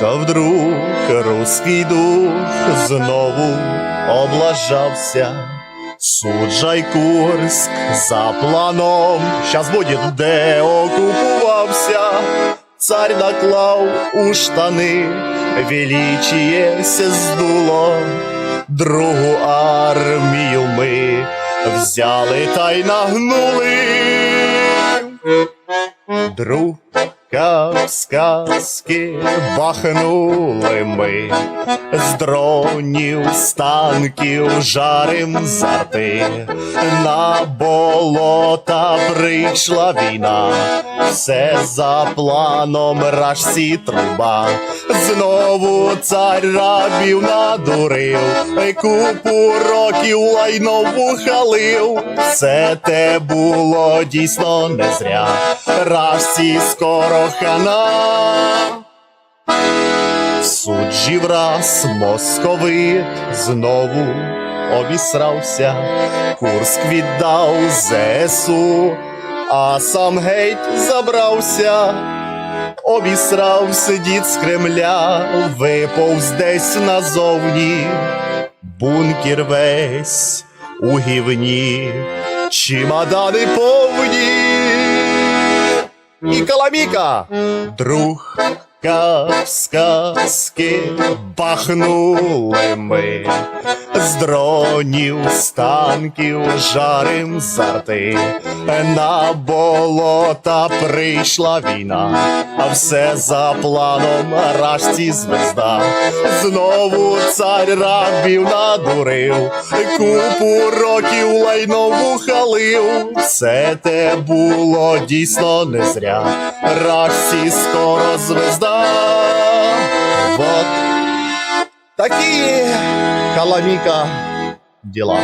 Та вдруг руський дух знову облажався. Суджай Курськ за планом, щас буде де окупувався. Царь наклав у штани, величієся здуло. Другу армію ми взяли та й нагнули. Друг як сказки бахнули ми, з дронів, з жарим зарти, на болота прийшла війна, все за планом рашці труба, знову цар рабів надурив, купу років лайно вухалив, все те було дійсно не зря, рашці скоро хана. Суджів раз московит знову обісрався, Курск віддав ЗСУ, а сам геть забрався. Обісрався дід з Кремля, виповз десь назовні, бункер весь у гівні, чемодани повні. І Каламіка, друг, як сказки бахнули ми, з дронів, з жарим зарти, на болота прийшла війна, а все за планом рашці звезда. Знову цар рабів надурив, купу років лайно вухалив, все те було дійсно не зря. Рашці скоро звезда. Вот такі каламіка діла.